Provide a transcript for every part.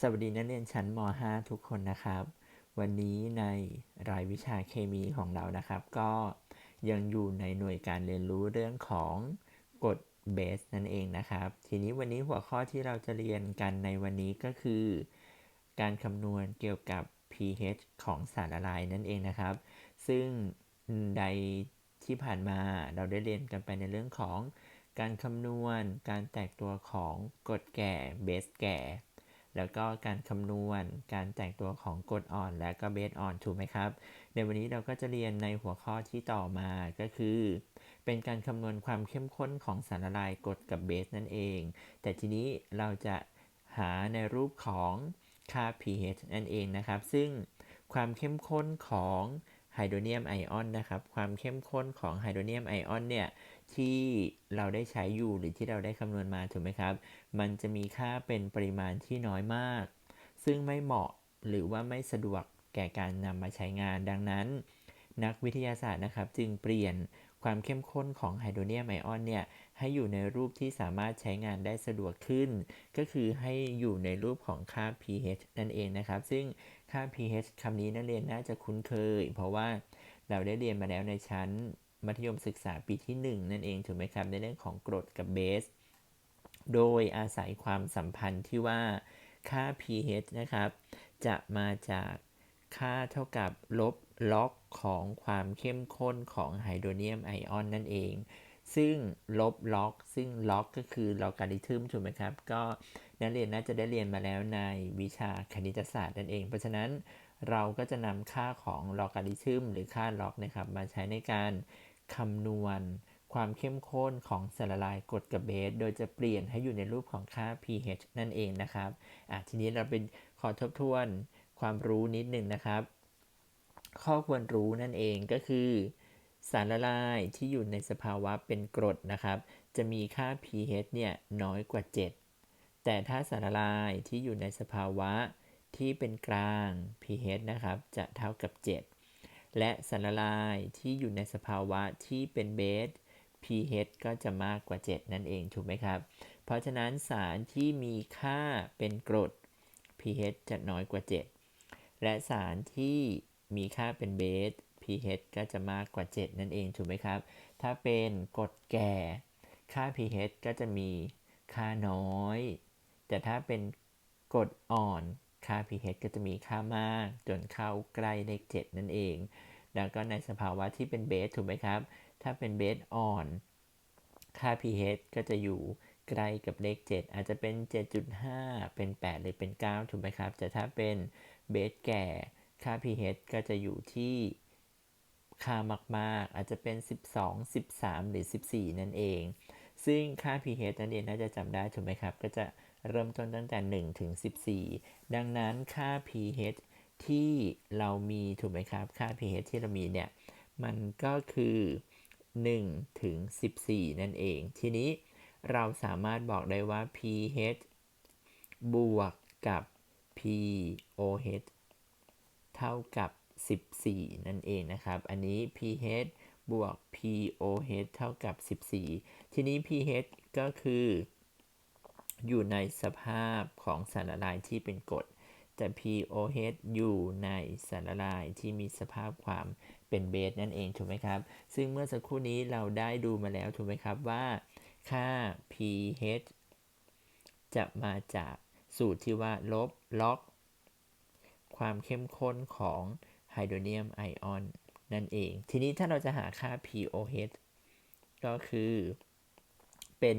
สวัสดีนักเรียนชั้นม .5 ทุกคนนะครับ วันนี้ในรายวิชาเคมีของเรานะครับ ก็ยังอยู่ในหน่วยการเรียนรู้เรื่องของกรดเบสนั่นเองนะครับ ทีนี้วันนี้หัวข้อที่เราจะเรียนกันในวันนี้ก็คือ การคำนวณเกี่ยวกับ pH ของสารละลายนั่นเองนะครับ ซึ่งใดที่ผ่านมาเราได้เรียนกันไปในเรื่องของการคำนวณการแตกตัวของกรดแก่เบสแก่ แล้วก็การคำนวณ การแตกตัวของกรดอ่อนและก็เบสอ่อนถูกไหมครับ ในวันนี้เราก็จะเรียนในหัวข้อที่ต่อมาก็คือ เป็นการคำนวณความเข้มข้นของสารละลายกรดกับเบสนั่นเอง แต่ทีนี้เราจะหาในรูปของค่า pH นั่นเองนะครับ ซึ่งความเข้มข้นของ ไฮโดรเนียมไอออนนะครับ ความเข้มข้นของไฮโดรเนียมไอออนเนี่ยที่เราได้ใช้อยู่หรือที่เราได้คำนวณมาถูกไหมครับ มันจะมีค่าเป็นปริมาณที่น้อยมาก ซึ่งไม่เหมาะหรือว่าไม่สะดวกแก่การนำมาใช้งานดังนั้น นักวิทยาศาสตร์นะครับจึงเปลี่ยนความเข้มข้นของไฮโดรเนียมไอออนเนี่ย ให้อยู่ในรูปที่สามารถใช้งานได้สะดวกขึ้น ก็คือให้อยู่ในรูปของค่า pH นั่นเองนะครับ ซึ่งค่า pH คำนี้นักเรียนน่าจะคุ้นเคย เพราะว่าเราได้เรียนมาแล้วในชั้นมัธยมศึกษาปีที่ 1 นั่นเองถูกไหมครับ ในเรื่องของกรดกับเบส โดยอาศัยความสัมพันธ์ที่ว่าค่า pH นะครับ จะมาจากค่าเท่ากับลบล็อกของความเข้มข้นของไฮโดรเนียมไอออนนั่นเอง ซึ่งลบล็อก ซึ่งล็อกก็คือลอการิทึมถูกไหมครับ ก็นักเรียนน่าจะได้เรียนมาแล้วในวิชาคณิตศาสตร์นั่นเอง เพราะฉะนั้นเราก็จะนำค่าของลอการิทึมหรือค่าล็อกนะครับมาใช้ในการคำนวณความเข้มข้นของสารละลายกรดกับเบส โดยจะเปลี่ยนให้อยู่ในรูปของค่า pH นั่นเองนะครับอะทีนี้เราเป็นขอทบทวนความรู้นิดหนึ่งนะครับ ข้อควรรู้นั่นเองก็คือ สารละลายที่อยู่ในสภาวะเป็นกรดนะครับ จะมีค่า pH เนี่ยน้อยกว่า 7 แต่ถ้าสารละลายที่อยู่ในสภาวะที่เป็นกลาง pH นะครับจะเท่ากับ 7 และสารละลายที่อยู่ในสภาวะที่เป็นเบส pH ก็จะมากกว่า 7 นั่นเองถูกไหมครับ เพราะฉะนั้นสารที่มีค่าเป็นกรด pH จะน้อยกว่า 7 และสารที่มีค่าเป็นเบส pH ก็จะมากกว่า 7 นั่นเองถูกไหมครับ ถ้าเป็นกรดแก่ ค่า pH ก็จะมีค่าน้อย แต่ถ้าเป็นกรดอ่อนค่า pH ก็จะมีค่ามาก จนเข้าใกล้เลข 7 นั่นเอง แล้วก็ในสภาวะที่เป็นเบสถูกไหมครับ ถ้าเป็นเบสอ่อน ค่า pH ก็จะอยู่ใกล้กับเลข 7 อาจจะเป็น 7.5 เป็น 8 หรือเป็น 9 ถูกไหมครับ แต่ถ้าเป็นเบสแก่ ค่า pH ก็จะอยู่ที่ ค่ามากๆ อาจจะเป็น 12 13 หรือ 14 นั่นเอง ซึ่งค่า pH นั่นเองน่าจะจำได้ถูกไหมครับ ก็จะเริ่มต้นตั้งแต่ 1 ถึง 14 ดังนั้นค่า pH ที่เรามีถูกไหมครับ ค่า pH ที่เรามีเนี่ย มันก็คือ 1 ถึง 14 นั่นเอง ทีนี้เราสามารถบอกได้ว่า pH บวกกับ pOH เท่ากับ 14 นั่นเองนะครับ อันนี้ pH บวก pOH เท่ากับ 14 ทีนี้ pH ก็คือ อยู่ในสภาพของสารละลายที่เป็นกรดแต่ pOH อยู่ในสารละลายที่มีสภาพความเป็นเบสนั่นเองถูกไหมครับ ซึ่งเมื่อสักครู่นี้เราได้ดูมาแล้วถูกไหมครับว่า ค่า pH จะมาจากสูตรที่ว่าลบล็อก ความเข้มข้นของ ไฮโดรเนียมไอออนนั่นเอง ทีนี้ถ้าเราจะหาค่า pOH ก็คือเป็น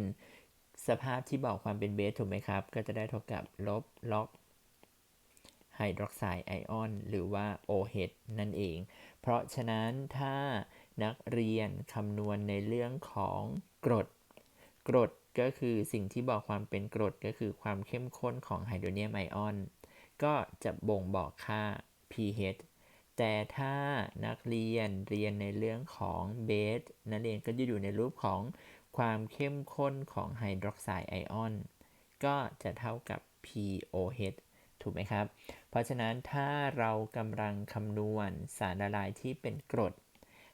สภาพที่บอกความเป็นเบสถูกไหมครับ ก็จะได้เท่ากับลบล็อกไฮดรอกไซด์ไอออนหรือว่า OH นั่นเอง เพราะฉะนั้นถ้านักเรียนคำนวณในเรื่องของกรด กรดก็คือสิ่งที่บอกความเป็นกรดก็คือความเข้มข้นของไฮโดรเนียมไอออน ก็จะบ่งบอกค่า pH แต่ถ้านักเรียนเรียนในเรื่องของเบสนักเรียนก็จะอยู่ในรูปของความเข้มข้นของไฮดรอกไซด์ไอออนก็จะเท่ากับ pOH ถูกไหมครับ เพราะฉะนั้นถ้าเรากำลังคำนวณสารละลายที่เป็นกรด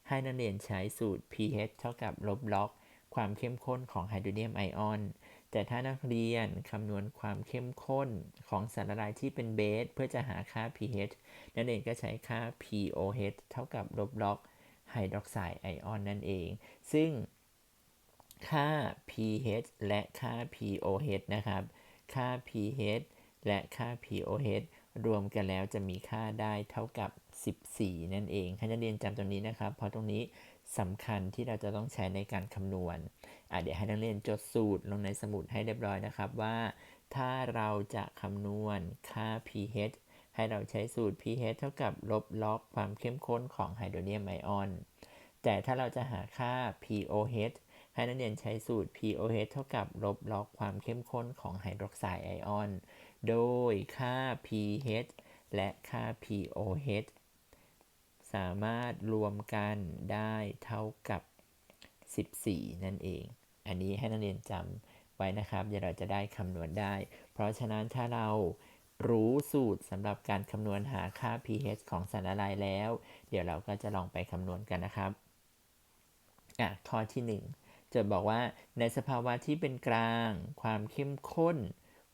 ให้นักเรียนใช้สูตร pH เท่ากับลบล็อก ความเข้มข้นของไฮโดรเนียมไอออน แต่ถ้านักเรียนคำนวณความเข้มข้นของสารละลายที่เป็นเบสเพื่อจะหาค่า pH นั่นเองก็ใช้ค่า POH เท่ากับลบล็อกไฮดรอกไซด์ไอออนนั่นเอง ซึ่งค่า pH และค่า POH นะครับ ค่า pH และค่า POH รวมกันแล้วจะมีค่าได้เท่ากับ 14 นั่นเองให้นักเรียนจำตรงนี้นะครับ เพราะตรงนี้ สำคัญที่เราจะต้องใช้ในการคำนวณเดี๋ยวให้นักเรียนจดสูตรลงในสมุดให้เรียบร้อยนะครับว่า ถ้าเราจะคำนวณค่า pH ให้เราใช้สูตร pH เท่ากับลบล็อกความเข้มข้นของไฮโดรเนียมไอออน แต่ถ้าเราจะหาค่า pOH ให้นักเรียนใช้สูตร pOH เท่ากับลบล็อกความเข้มข้นของไฮดรอกไซด์ไอออน โดยค่า pH และค่า pOH สามารถรวมกันได้เท่ากับ 14 นั่นเอง อันนี้ให้นักเรียนจำไว้นะครับ เดี๋ยวเราจะได้คำนวณได้ เพราะฉะนั้นถ้าเรารู้สูตรสำหรับการคำนวณหาค่า pH ของสารละลายแล้ว เดี๋ยวเราก็จะลองไปคำนวณกันนะครับอะข้อที่ 1 จะบอกว่าในสภาวะที่เป็นกลาง ความเข้มข้น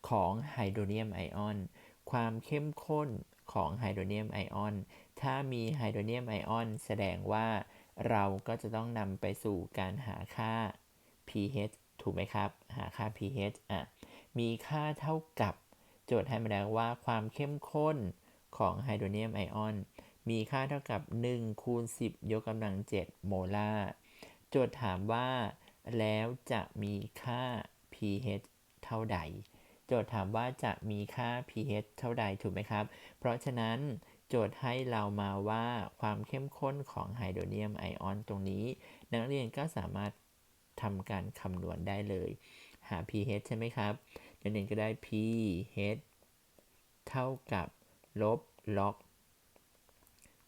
ของไฮโดรเนียมไอออน ความเข้มข้นของไฮโดรเนียมไอออน ถ้ามีไฮโดรเนียมไอออนแสดงว่าเราก็จะต้องนำไปสู่การหาค่า pH ถูกไหมครับ หาค่า pH อะ มีค่าเท่ากับโจทย์ให้มาแล้วว่าความเข้มข้นของไฮโดรเนียมไอออนมีค่าเท่ากับ 1 คูณ 10 ยกกำลัง 7 โมลาร์โจทย์ถามว่า แล้วจะมีค่า pH เท่าใด โจทย์ถามว่าจะมีค่า pH เท่าใดถูกไหมครับ เพราะฉะนั้น โจทย์ให้เรามาว่าความเข้มข้นของไฮโดรเนียมไอออนตรงนี้ นักเรียนก็สามารถทำการคำนวณได้เลย หา pH ใช่ไหมครับนักเรียนก็ได้ pH เท่ากับลบล็อก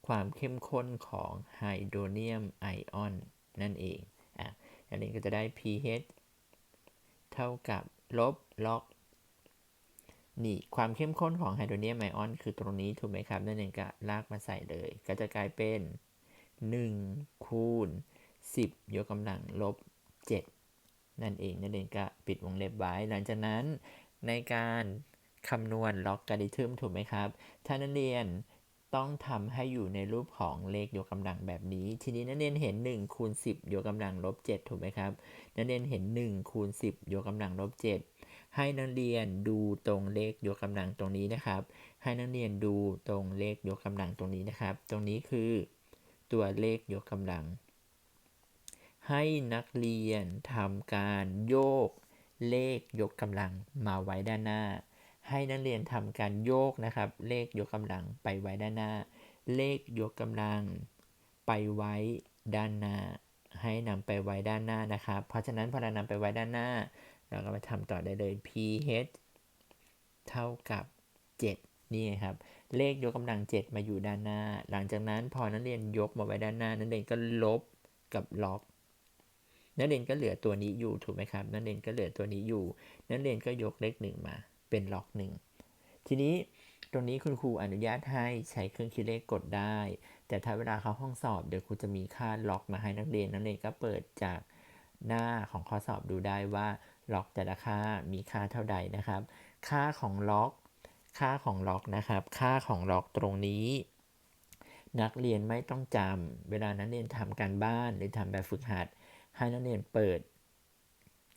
ความเข้มข้นของไฮโดรเนียมไอออนนั่นเอง อะนักเรียนก็จะได้ pH เท่ากับลบล็อก นี่ความเข้มข้นของไฮโดรเนียมไอออนคือตรงนี้ถูกไหมครับ นั่นเองก็ลากมาใส่เลย ก็จะกลายเป็น 1 คูณ 10 ยกกำลังลบ 7 นั่นเองนั่นเองก็ปิดวงเล็บไว้ หลังจากนั้นในการคำนวณล็อกกริทึมถูกไหมครับ ถ้านักเรียนต้องทำให้อยู่ในรูปของเลขยกกำลังแบบนี้ ทีนี้นักเรียนเห็น1คูณ10 ยกกำลังลบ 7 ถูกไหมครับนักเรียนเห็น1คูณ10 ยกกำลังลบ 7 ให้นักเรียนดูตรงเลขยกกำลังตรงนี้นะครับ ให้นักเรียนดูตรงเลขยกกำลังตรงนี้นะครับ ตรงนี้คือตัวเลขยกกำลัง ให้นักเรียนทำการโยกเลขยกกำลังมาไว้ด้านหน้า ให้นักเรียนทำการโยกนะครับ เลขยกกำลังไปไว้ด้านหน้า เลขยกกำลังไปไว้ด้านหน้า ให้นำไปไว้ด้านหน้านะครับ เพราะฉะนั้นพอเรานำไปไว้ด้านหน้า เราก็มาทำต่อได้เลย pH เท่ากับ 7 นี่ครับ เลขยกกำลัง 7 มาอยู่ด้านหน้า หลังจากนั้นพอนักเรียนยกมาไว้ด้านหน้า นักเรียนก็ลบกับล็อกนักเรียนก็เหลือตัวนี้อยู่ถูกไหมครับ นักเรียนก็เหลือตัวนี้อยู่ นักเรียนก็ยกเลขหนึ่งมา เป็นล็อกหนึ่ง ทีนี้ตรงนี้คุณครูอนุญาตให้ใช้เครื่องคิดเลขกดได้ แต่ถ้าเวลาเข้าห้องสอบเดี๋ยวครูจะมีค่าล็อกมาให้นักเรียน นักเรียนก็เปิดจากหน้าของข้อสอบดูได้ว่า ล็อกแต่ละค่ามีค่าเท่าใดนะครับ ค่าของล็อก ค่าของล็อกนะครับ ค่าของล็อกตรงนี้ นักเรียนไม่ต้องจำเวลานักเรียนทำการบ้านหรือทำแบบฝึกหัด ให้นักเรียนเปิด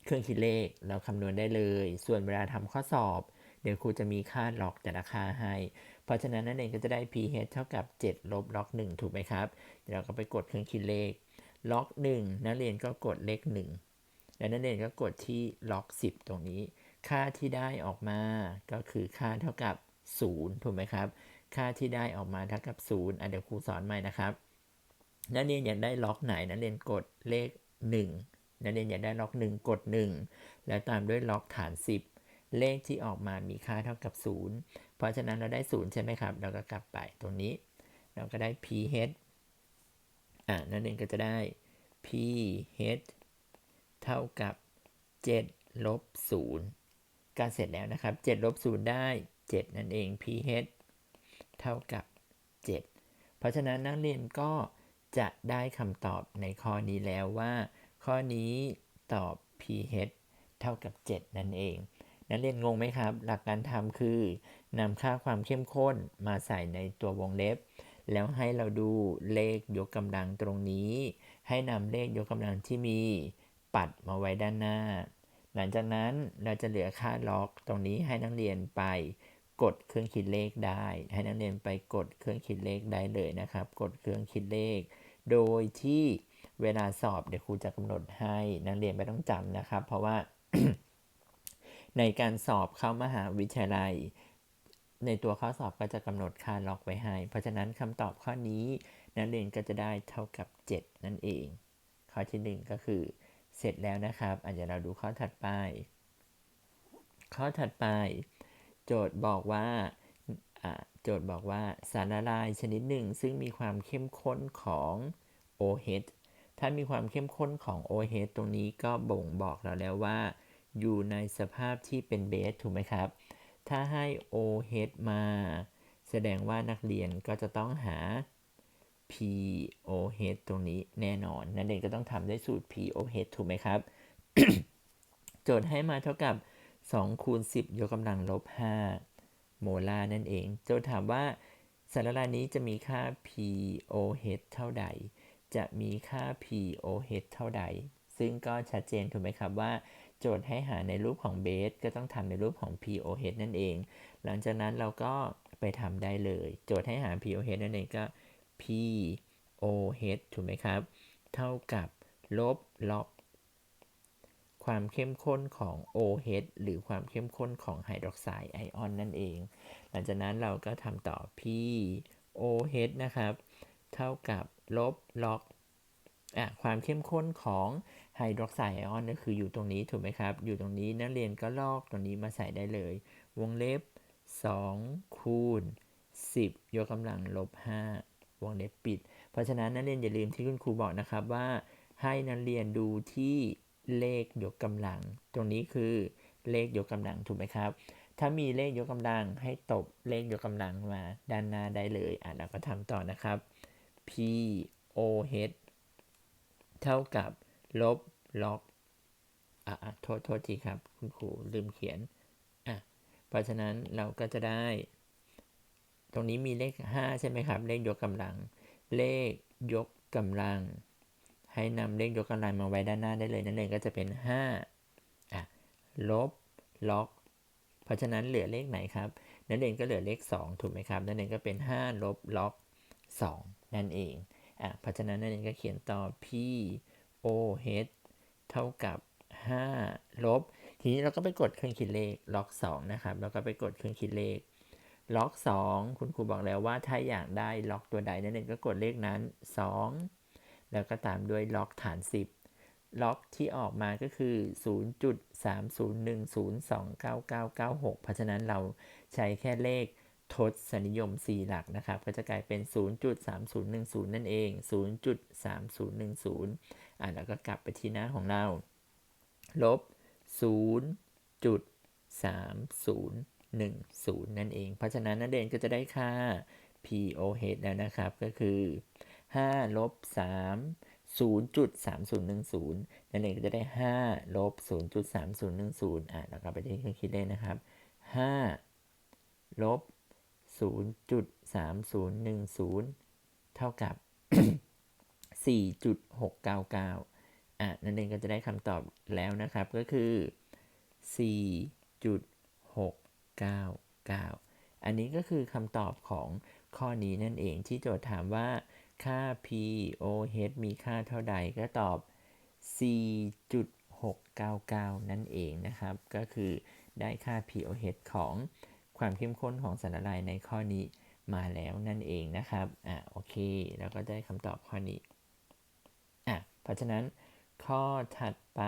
เครื่องคิดเลขแล้วคำนวณได้เลย ส่วนเวลาทำข้อสอบ เดี๋ยวครูจะมีค่าล็อกแต่ละค่าให้ เพราะฉะนั้นนักเรียนก็จะได้ pH เท่ากับ 7 ลบล็อก 1 ถูกไหมครับเดี๋ยวเราก็ไปกดเครื่องคิดเลขล็อก 1 นักเรียนก็กดเลข 1 และนักเรียนก็กดที่ล็อก 10 ตรงนี้ ค่าที่ได้ออกมาก็คือค่าเท่ากับ 0 ถูกไหมครับ ค่าที่ได้ออกมาเท่ากับ 0อะเดี๋ยวครูสอนใหม่นะครับ นักเรียนอยากได้ล็อกไหน นักเรียนกดเลข 1 นักเรียนอยากได้ล็อก 1 กด 1 แล้วตามด้วยล็อกฐาน 10 เลขที่ออกมามีค่าเท่ากับ 0 เพราะฉะนั้นเราได้ 0 ใช่ไหมครับ เราก็กลับไปตรงนี้ เราก็ได้ pH อะนักเรียนก็จะได้ pH เท่ากับ 7 ลบ 0ก็เสร็จแล้วนะครับ 7 ลบ 0 ได้ 7 นั่นเอง pH เท่ากับ 7 เพราะฉะนั้นนักเรียนก็จะได้คำตอบในข้อนี้แล้วว่า ข้อนี้ตอบ pH เท่ากับ 7 นั่นเอง นักเรียนงงไหมครับ หลักการทำคือนำค่าความเข้มข้นมาใส่ในตัววงเล็บ แล้วให้เราดูเลขยกกำลังตรงนี้ ให้นำเลขยกกำลังที่มี ปัดมาไว้ด้านหน้า หลังจากนั้นเราจะเหลือค่าล็อกตรงนี้ให้นักเรียนไปกดเครื่องคิดเลขได้ ให้นักเรียนไปกดเครื่องคิดเลขได้เลยนะครับ กดเครื่องคิดเลข โดยที่เวลาสอบเดี๋ยวครูจะกำหนดให้นักเรียนไม่ต้องจำนะครับ เพราะว่า ในการสอบเข้ามหาวิทยาลัย ในตัวข้อสอบก็จะกำหนดค่าล็อกไว้ให้ เพราะฉะนั้นคำตอบข้อนี้นักเรียนก็จะได้เท่ากับ 7 นั่นเอง ข้อที่ 1 ก็คือ เสร็จแล้วนะครับอาจจะเราดูข้อถัดไป ข้อถัดไป โจทย์บอกว่าโจทย์บอกว่าสารละลายชนิดหนึ่งซึ่งมีความเข้มข้นของ OH ถ้ามีความเข้มข้นของ OH ตรงนี้ก็บ่งบอกเราแล้วว่า อยู่ในสภาพที่เป็นเบสถูกไหมครับ ถ้าให้ OH มา แสดงว่านักเรียนก็จะต้องหา POH ตรงนี้แน่นอน นักเรียนก็ต้องทำด้วยสูตร POH ถูกไหมครับ โจทย์ให้มาเท่ากับ 2 คูณ 10 ยกกำลังลบ 5 โมลาร์นั่นเอง โจทย์ถามว่าสารละลายนี้จะมีค่า POH เท่าใด จะมีค่า POH เท่าใด ซึ่งก็ชัดเจนถูกไหมครับว่า โจทย์ให้หาในรูปของเบสก็ต้องทำในรูปของ POH นั่นเอง หลังจากนั้นเราก็ไปทำได้เลย โจทย์ให้หา POH นั่นเองก็ POH ถูกไหมครับ เท่ากับลบล็อกความเข้มข้นของ OH หรือความเข้มข้นของไฮดรอกไซด์ไอออนนั่นเอง หลังจากนั้นเราก็ทำต่อ POH นะครับ เท่ากับลบล็อกอะความเข้มข้นของไฮดรอกไซด์ไอออนก็คืออยู่ตรงนี้ถูกไหมครับ อยู่ตรงนี้นักเรียนก็ลอกตรงนี้มาใส่ได้เลย วงเล็บ 2 คูณ 10 ยกกำลังลบ 5 วงเล็บปิด เพราะฉะนั้นนักเรียนอย่าลืมที่คุณครูบอกนะครับว่าให้นักเรียนดูที่เลขยกกำลัง ตรงนี้คือเลขยกกำลังถูกไหมครับ ถ้ามีเลขยกกำลังให้ตบเลขยกกำลังมาด้านหน้าได้เลยอะเราก็ทำต่อนะครับ P O H เท่ากับลบล็อกอะโทษโทษทีครับ คุณครูลืมเขียนอะเพราะฉะนั้นเราก็จะได้ ตรงนี้มีเลข 5 ใช่ไหมครับ เลขยกกำลัง เลขยกกำลัง ให้นำเลขยกกำลังมาไว้ด้านหน้าได้เลย นั่นเองก็จะเป็น 5อะลบล็อก เพราะฉะนั้นเหลือเลขไหนครับ นั่นเองก็เหลือเลข 2 ถูกไหมครับ นั่นเองก็เป็น 5 ลบล็อก 2 นั่นเองอะเพราะฉะนั้นนั่นเองก็เขียนต่อ P O H เท่ากับ 5 ลบ ทีนี้เราก็ไปกดเครื่องคิดเลขล็อก 2 นะครับ แล้วก็ไปกดเครื่องคิดเลข ล็อก 2 คุณครูบอกแล้วว่าถ้าอยากได้ล็อกตัวใดนั่นเองก็กดเลขนั้น 2 แล้วก็ตามด้วยล็อกฐาน 10 ล็อกที่ออกมาก็คือ 0.3010299996เพราะฉะนั้นเราใช้แค่เลขทศนิยม 4 หลักนะครับ ก็จะกลายเป็น 0.3010 นั่นเอง 0.3010 อะแล้วก็กลับไปที่หน้าของเรา ลบ 10 นั่นเอง เพราะฉะนั้นนักเรียนก็จะได้ค่า POH แล้วนะครับ ก็คือ5ลบ3 0.3010 นั่นเองก็จะได้5ลบ0.3010 อะแล้วก็ไปที่เครื่องคิดเลขนะครับ5ลบ0.3010 เท่ากับ 4.699 อะ นั่นเองก็จะได้คำตอบแล้วนะครับ ก็คือ 4.6 4.699 อันนี้ก็คือคำตอบของข้อนี้นั่นเองที่โจทย์ถามว่าค่า POH มีค่าเท่าใดก็ตอบ 4.699 นั่นเองนะครับ ก็คือได้ค่า POH ของความเข้มข้นของสารละลายในข้อนี้มาแล้วนั่นเองนะครับ อะโอเค แล้วก็ได้คำตอบข้อนี้ อะ เพราะฉะนั้นข้อถัดไป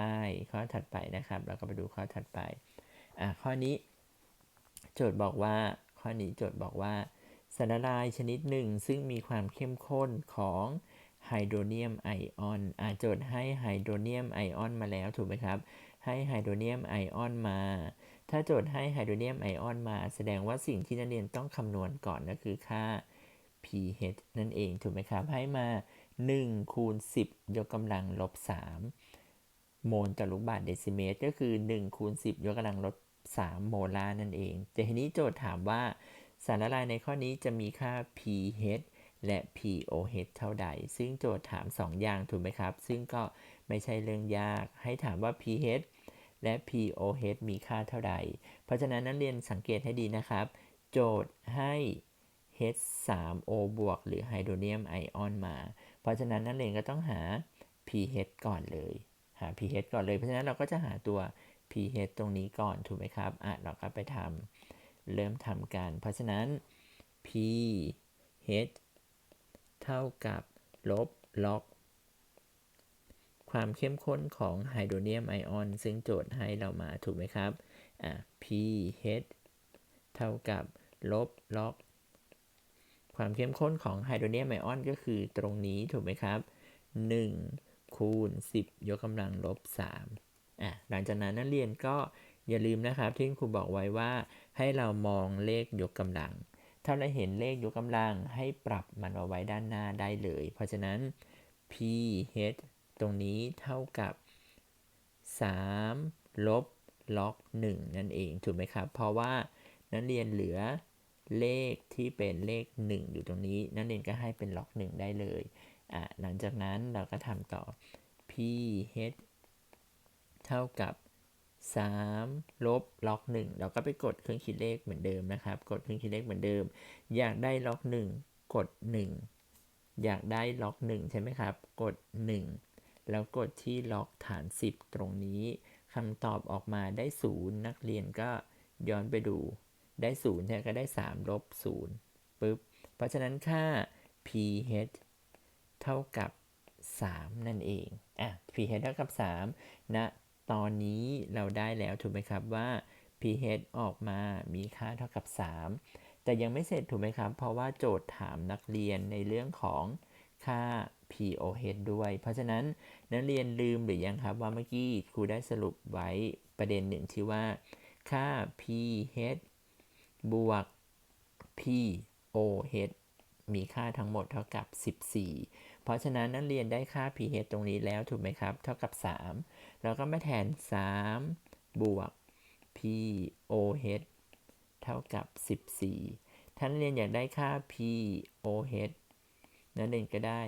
ข้อถัดไปนะครับ เราก็ไปดูข้อถัดไป อะ ข้อนี้ โจทย์บอกว่า ข้อนี้โจทย์บอกว่าสารละลายชนิดหนึ่งซึ่งมีความเข้มข้นของไฮโดรเนียมไอออนอะโจทย์ให้ไฮโดรเนียมไอออนมาแล้วถูกไหมครับ ให้ไฮโดรเนียมไอออนมา ถ้าโจทย์ให้ไฮโดรเนียมไอออนมา แสดงว่าสิ่งที่นักเรียนต้องคำนวณก่อนก็คือค่า pH นั่นเองถูกไหมครับ ให้มา 1 คูณ 10 ยกกำลังลบ 3 โมลต่อลูกบาศก์เดซิเมตร ก็คือ 1 คูณ 10 ยกกำลังลบ 3 โมลาร์นั่นเอง แต่ทีนี้โจทย์ถามว่าสารละลายในข้อนี้จะมีค่า pH และ pOH เท่าใด ซึ่งโจทย์ถาม 2 อย่างถูกไหมครับ ซึ่งก็ไม่ใช่เรื่องยาก ให้ถามว่า pH และ pOH มีค่าเท่าใด เพราะฉะนั้นนักเรียนสังเกตให้ดีนะครับ โจทย์ให้ H3O บวกหรือไฮโดรเนียมไอออนมา เพราะฉะนั้นนักเรียนก็ต้องหา pH ก่อนเลย หา pH ก่อนเลย เพราะฉะนั้นเราก็จะหาตัว pH pH ตรงนี้ก่อนถูกไหมครับอะเราก็ไปทำเริ่มทำกัน เพราะฉะนั้น pH เท่ากับลบล็อก ความเข้มข้นของไฮโดรเนียมไอออน ซึ่งโจทย์ให้เรามาถูกไหมครับอะ pH เท่ากับลบล็อก ความเข้มข้นของไฮโดรเนียมไอออนก็คือตรงนี้ถูกไหมครับ 1 คูณ 10 ยกกำลังลบ 3 อะหลังจากนั้นนักเรียนก็อย่าลืมนะครับที่ครูบอกไว้ว่าให้เรามองเลขยกกำลัง ถ้าเราเห็นเลขยกกำลังให้ปรับมันเอาไว้ด้านหน้าได้เลย เพราะฉะนั้น pH ตรงนี้เท่ากับ 3 ลบล็อก 1 นั่นเองถูกไหมครับ เพราะว่านักเรียนเหลือเลขที่เป็นเลข 1 อยู่ตรงนี้นักเรียนก็ให้เป็นล็อก 1 ได้เลยอะหลังจากนั้นเราก็ทำต่อ pH เท่ากับ 3 ลบล็อก 1 เราก็ไปกดเครื่องคิดเลขเหมือนเดิมนะครับ กดเครื่องคิดเลขเหมือนเดิม อยากได้ล็อก 1 กด 1 อยากได้ล็อก 1 ใช่ไหมครับ กด 1 แล้วกดที่ล็อกฐาน 10 ตรงนี้คำตอบออกมาได้ 0 นักเรียนก็ย้อนไปดูได้0ใช่ก็ได้ 3 ลบ0ปึ๊บ เพราะฉะนั้นค่า pH เท่ากับ 3 นั่นเอง อะ pH เท่ากับ3ณ ตอนนี้เราได้แล้วถูกไหมครับว่า pH ออกมามีค่าเท่ากับ 3 แต่ยังไม่เสร็จถูกไหมครับ เพราะว่าโจทย์ถามนักเรียนในเรื่องของค่า pOH ด้วย เพราะฉะนั้นนักเรียนลืมหรือยังครับว่าเมื่อกี้ครูได้สรุปไว้ประเด็นหนึ่งที่ว่า ค่า pH บวก pOH มีค่าทั้งหมดเท่ากับ 14 เพราะฉะนั้นนักเรียนได้ค่า pH ตรงนี้แล้วถูกไหมครับ เท่ากับ 3 เราก็มาแทน 3 บวก pOH เท่ากับ 14 ท่านเรียนอยากได้ค่า pOH นักเรียนก็ได้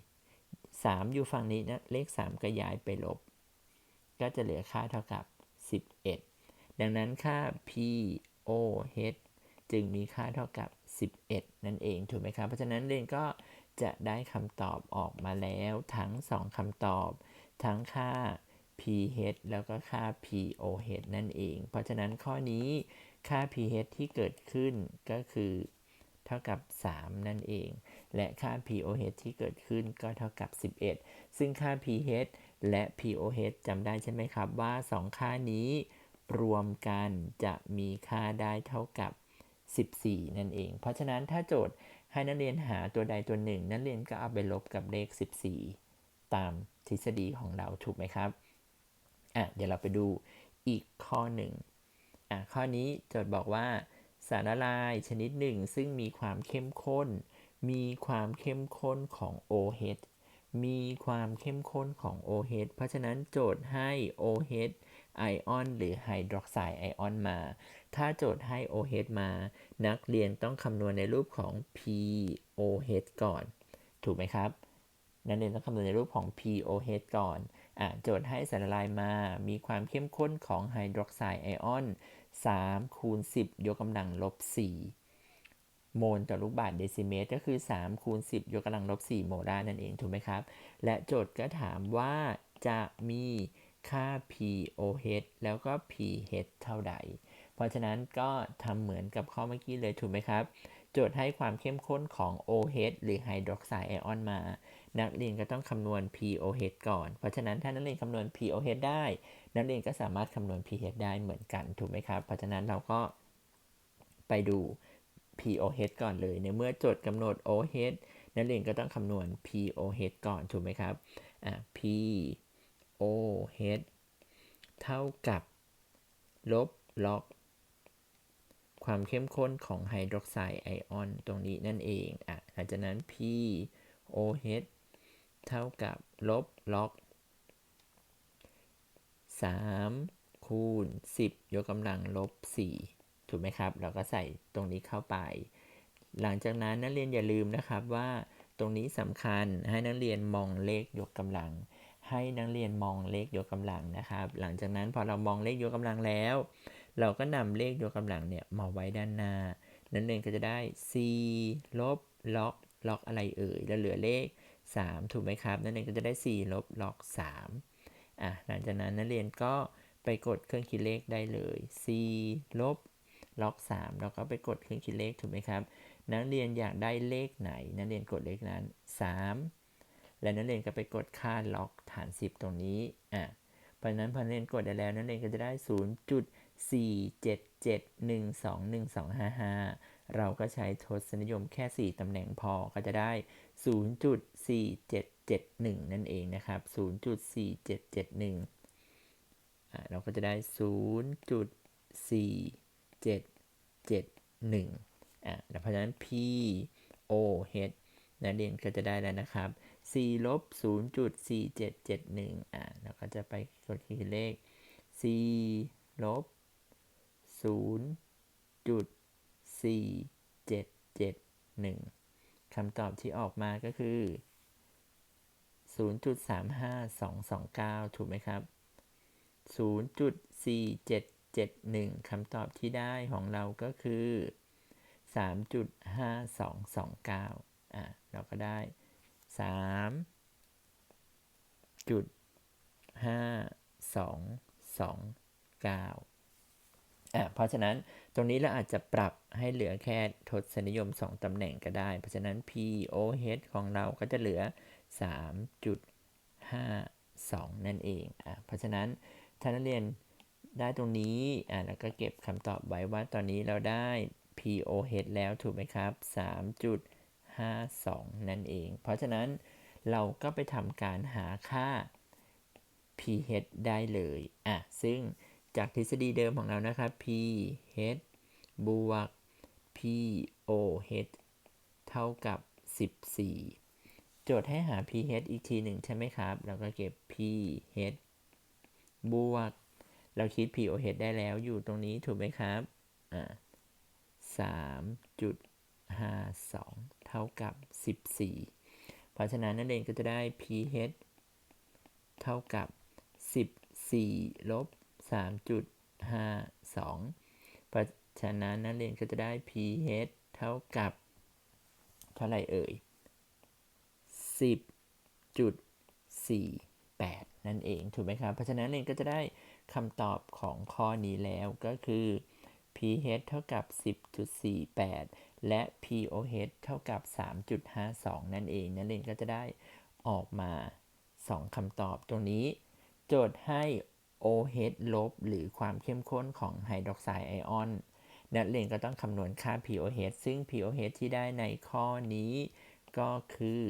14 3 อยู่ฝั่งนี้นะเลข 3 ก็ย้ายไปลบ ก็จะเหลือค่าเท่ากับ 11 ดังนั้นค่า pOH จึงมีค่าเท่ากับ 11 นั่นเองถูกไหมครับ เพราะฉะนั้นเรียนก็ จะได้คำตอบออกมาแล้วทั้ง 2คำตอบ ทั้งค่า pH แล้วก็ค่า pOH นั่นเอง เพราะฉะนั้นข้อนี้ค่า pH ที่เกิดขึ้นก็คือ เท่ากับ 3 นั่นเอง และค่า pOH ที่เกิดขึ้นก็เท่ากับ 11 ซึ่งค่า pH และ pOH จำได้ใช่ไหมครับว่า 2 ค่านี้รวมกันจะมีค่าได้เท่ากับ 14 นั่นเอง เพราะฉะนั้นถ้าโจทย์ ให้นักเรียนหาตัวใดตัวหนึ่ง นักเรียนก็เอาไปลบกับเลข 14 ตามทฤษฎีของเราถูกไหมครับอะเดี๋ยวเราไปดูอีกข้อหนึ่งอะข้อนี้โจทย์บอกว่าสารละลายชนิดหนึ่งซึ่งมีความเข้มข้น มีความเข้มข้นของ OH มีความเข้มข้นของ OH เพราะฉะนั้นโจทย์ให้ OH ไอออน หรือไฮดรอกไซด์ไอออนมา ถ้าโจทย์ให้ OH มา นักเรียนต้องคำนวณในรูปของ POH ก่อน ถูกไหมครับ นักเรียนต้องคำนวณในรูปของ POH ก่อนอะโจทย์ให้สารละลายมา มีความเข้มข้นของไฮดรอกไซด์ไอออน3คูณ10 ยกกำลังลบ 4 โมลต่อลูกบาศก์เดซิเมตร ก็คือ 3 คูณ 10 ยกกำลังลบ 4 โมลาร์นั่นเอง ถูกไหมครับ และโจทย์ก็ถามว่าจะมี ค่า pOH แล้วก็ pH เท่าใด เพราะฉะนั้นก็ทำเหมือนกับข้อเมื่อกี้เลยถูกไหมครับ โจทย์ให้ความเข้มข้นของ OH หรือไฮดรอกไซด์ไอออนมา นักเรียนก็ต้องคำนวณ pOH ก่อน เพราะฉะนั้นถ้านักเรียนคำนวณ pOH ได้ นักเรียนก็สามารถคำนวณ pH ได้เหมือนกันถูกไหมครับ เพราะฉะนั้นเราก็ไปดู pOH ก่อนเลย ในเมื่อโจทย์กำหนด OH นักเรียนก็ต้องคำนวณ pOH ก่อนถูกไหมครับอะ p OH เท่ากับ ลบล็อก ความเข้มข้นของไฮดรอกไซด์ไอออนตรงนี้นั่นเองอะหลังจากนั้น POH เท่ากับลบล็อก 3 คูณ 10 ยกกำลังลบ 4 ถูกไหมครับ เราก็ใส่ตรงนี้เข้าไป หลังจากนั้นนักเรียนอย่าลืมนะครับว่าตรงนี้สำคัญให้นักเรียนมองเลขยกกำลัง ให้นักเรียนมองเลขยกกำลังนะครับ หลังจากนั้นพอเรามองเลขยกกำลังแล้ว เราก็นำเลขยกกำลังเนี่ยมาไว้ด้านหน้า นักเรียนก็จะได้4ลบล็อกล็อกอะไรเอ่ย แล้วเหลือเลข 3 ถูกไหมครับ นักเรียนก็จะได้ 4 ลบล็อก3อะหลังจากนั้นนักเรียนก็ไปกดเครื่องคิดเลขได้เลย4ลบล็อก3เราก็ไปกดเครื่องคิดเลขถูกไหมครับ นักเรียนอยากได้เลขไหน นักเรียนกดเลขนั้น 3 และนักเรียนก็ไปกดค่าล็อก ฐาน 10 ตรงนี้อะเพราะนั้นพอเรียนกดได้แล้วนักเรียนก็จะได้ 0.477121255 เราก็ใช้ทศนิยมแค่ 4 ตำแหน่งพอก็จะได้ 0.4771 นั่นเองนะครับ 0.4771อะเราก็จะได้ 0.4771อะเพราะฉะนั้น P O H นักเรียนก็จะได้แล้วนะครับ 4ลบ0.4771 อะเราก็จะไปกดคีย์เลข 4 ลบ 0.4771 คำตอบที่ออกมาก็คือ 0.35229 ถูกไหมครับ 0.4771 คำตอบที่ได้ของเราก็คือ 3.5229 อะเราก็ได้ 3.5229อะเพราะฉะนั้นตรงนี้เราอาจจะปรับให้เหลือแค่ทศนิยม 2ตำแหน่งก็ได้ เพราะฉะนั้น POH ของเราก็จะเหลือ 3.52 นั่นเองอะเพราะฉะนั้นถ้านักเรียนได้ตรงนี้อะแล้วก็เก็บคำตอบไว้ว่าตอนนี้เราได้ POH แล้วถูกไหมครับ 3.52 นั่นเอง เพราะฉะนั้นเราก็ไปทำการหาค่า pH ได้เลย อะ ซึ่งจากทฤษฎีเดิมของเรานะครับ pH บวก POH เท่ากับ 14 โจทย์ให้หา pH อีกทีหนึ่งใช่ไหมครับ เราก็เก็บ pH บวก เราคิด POH ได้แล้วอยู่ตรงนี้ถูกไหมครับ อ่า 52 เท่ากับ 14 เพราะฉะนั้นนั่นเองก็จะได้ pH เท่ากับ 14 ลบ 3.52 เพราะฉะนั้นนักเรียนก็จะได้ pH เท่ากับ เท่าไหร่เอ่ย 10.48 นั่นเอง ถูกไหมครับ เพราะฉะนั้นเรียนก็จะได้คำตอบของข้อนี้แล้วก็คือ pH เท่ากับ 10.48 และ POH เท่ากับ 3.52 นั่นเองนักเรียนก็จะได้ออกมา 2คำตอบตรงนี้ โจทย์ให้ OH ลบ หรือความเข้มข้นของไฮดรอกไซด์ไอออนนักเรียนก็ต้องคำนวณค่า POH ซึ่ง POH ที่ได้ในข้อนี้ก็คือ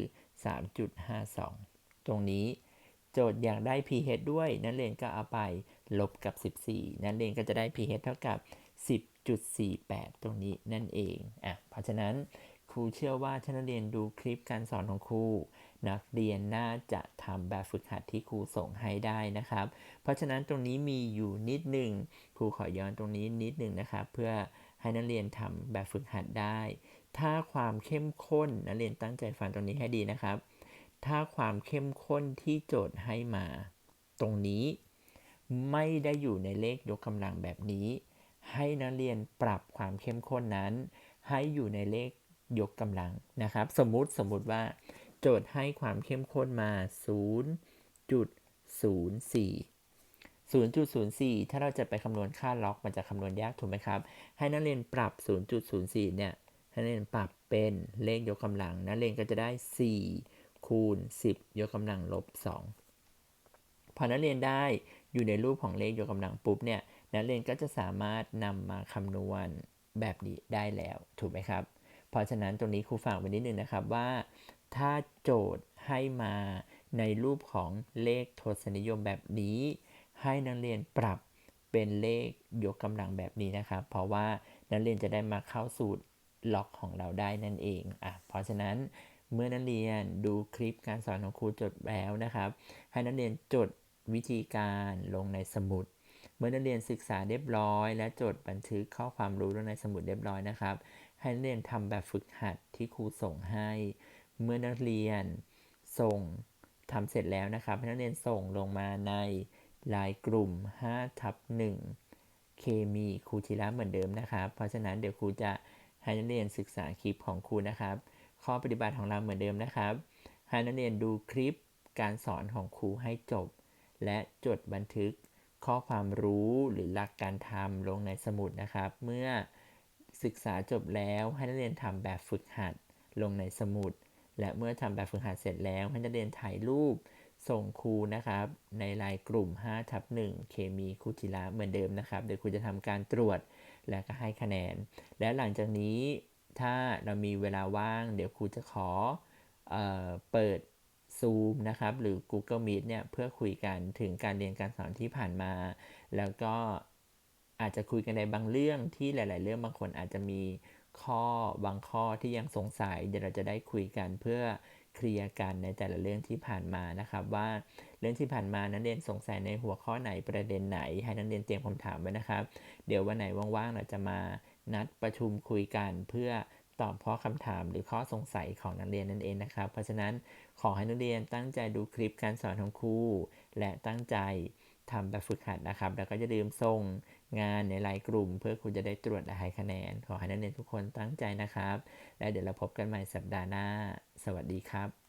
3.52 ตรงนี้ โจทย์อยากได้ pH ด้วย นักเรียนก็เอาไปลบกับ 14 นักเรียนก็จะได้ pH เท่ากับ 0.48 ตรงนี้นั่นเองอะเพราะฉะนั้นครูเชื่อว่าถ้านักเรียนดูคลิปการสอนของครู นักเรียนน่าจะทำแบบฝึกหัดที่ครูส่งให้ได้นะครับ เพราะฉะนั้นตรงนี้มีอยู่นิดหนึ่งครูขอย้อนตรงนี้นิดหนึ่งนะครับ เพื่อให้นักเรียนทำแบบฝึกหัดได้ ถ้าความเข้มข้นนักเรียนตั้งใจฟังตรงนี้ให้ดีนะครับ ถ้าความเข้มข้นที่โจทย์ให้มา ตรงนี้ ไม่ได้อยู่ในเลขยกกำลังแบบนี้ ให้นักเรียนปรับความเข้มข้นนั้น ให้อยู่ในเลขยกกำลังนะครับ สมมุติสมมุติว่า โจทย์ให้ความเข้มข้นมา 0.04 0.04 ถ้าเราจะไปคำนวณค่าล็อก มันจะคำนวณยากถูกไหมครับ ให้นักเรียนปรับ 0.04 เนี่ย ให้นักเรียนปรับเป็นเลขยกกำลัง นักเรียนก็จะได้ 4 คูณ 10 ยกกำลังลบ 2 พอนักเรียนได้อยู่ในรูปของเลขยกกำลังปุ๊บเนี่ย นักเรียนก็จะสามารถนำมาคำนวณแบบนี้ได้แล้วถูกไหมครับ เพราะฉะนั้นตรงนี้ครูฝากไว้นิดนึงนะครับว่า ถ้าโจทย์ให้มาในรูปของเลขทศนิยมแบบนี้ ให้นักเรียนปรับเป็นเลขยกกำลังแบบนี้นะครับ เพราะว่านักเรียนจะได้มาเข้าสูตรล็อกของเราได้นั่นเองอะเพราะฉะนั้นเมื่อนักเรียนดูคลิปการสอนของครูจบแล้วนะครับ ให้นักเรียนจดวิธีการลงในสมุด เมื่อนักเรียนศึกษาเรียบร้อย และจดบันทึกข้อความรู้ลงในสมุดเรียบร้อยนะครับ ให้นักเรียนทำแบบฝึกหัดที่ครูส่งให้ เมื่อนักเรียนส่งทำเสร็จแล้วนะครับ ให้นักเรียนส่งลงมาในไลน์กลุ่ม5ทับ1เคมีครูธีระเหมือนเดิมนะครับ เพราะฉะนั้นเดี๋ยวครูจะให้นักเรียนศึกษาคลิปของครูนะครับ ข้อปฏิบัติของเราเหมือนเดิมนะครับ ให้นักเรียนดูคลิปการสอนของครูให้จบ และจดบันทึก ข้อความรู้หรือหลักการทำลงในสมุดนะครับ เมื่อศึกษาจบแล้วให้นักเรียนทำแบบฝึกหัดลงในสมุด และเมื่อทำแบบฝึกหัดเสร็จแล้วให้นักเรียนถ่ายรูปส่งครูนะครับ ในไลน์กลุ่ม5ทับ1เคมีครูจิระเหมือนเดิมนะครับเดี๋ยวครูจะทำการตรวจและก็ให้คะแนน และหลังจากนี้ถ้าเรามีเวลาว่าง เดี๋ยวครูจะขอเออเปิด Zoom นะครับ หรือ Google Meet เนี่ยเพื่อคุยกันถึงการเรียนการสอนที่ผ่านมา แล้วก็อาจจะคุยกันในบางเรื่องที่หลาย ๆ เรื่องบางคนอาจจะมีข้อบางข้อที่ยังสงสัย เดี๋ยวเราจะได้คุยกันเพื่อเคลียร์กันในแต่ละเรื่องที่ผ่านมานะครับ ว่าเรื่องที่ผ่านมานักเรียนสงสัยในหัวข้อไหนประเด็นไหน ให้นักเรียนเตรียมคำถามไว้นะครับ เดี๋ยววันไหนว่างๆเราจะมานัดประชุมคุยกันเพื่อ ตอบข้อคำถามหรือข้อสงสัยของนักเรียนนั่นเองนะครับ เพราะฉะนั้นขอให้นักเรียนตั้งใจดูคลิปการสอนของครูและตั้งใจทำแบบฝึกหัดนะครับ แล้วก็จะลืมส่งงานในรายกลุ่ม เพื่อครูจะได้ตรวจและให้คะแนน ขอให้นักเรียนทุกคนตั้งใจนะครับ และเดี๋ยวเราพบกันใหม่สัปดาห์หน้า สวัสดีครับ